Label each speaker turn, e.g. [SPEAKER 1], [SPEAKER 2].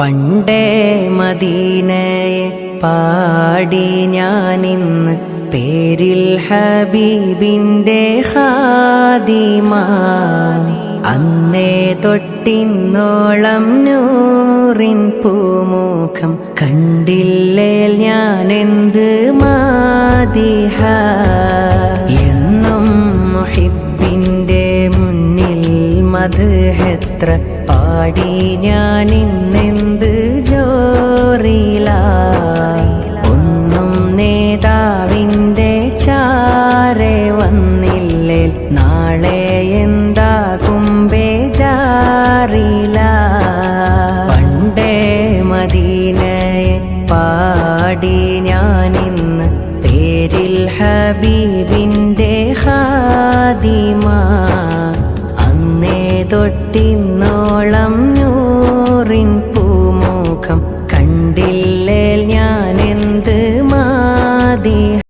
[SPEAKER 1] പണ്ടേ മദീനയെ പാടി ഞാനിന്ന് പേരിൽ ഹബീബിന്റെ ഹാദിമാ അന്നേ തൊട്ടിന്നോളം നൂറിൻ പൂമുഖം കണ്ടില്ലേ ഞാൻ എന്ത് മാതിഹ എന്നും മുഹിബിന്റെ മുന്നിൽ മധുഹെത്ര പാടി ഞാൻ നാളെ എന്താകും ബേജാറില പണ്ടേ മദീനയെ പാടി ഞാനിന്ന് പേരിൽ ഹബീബിന്റെ ഹാദിമ അന്നേ തൊട്ടിന്നോളം നൂറിൻ പൂമുഖം കണ്ടില്ല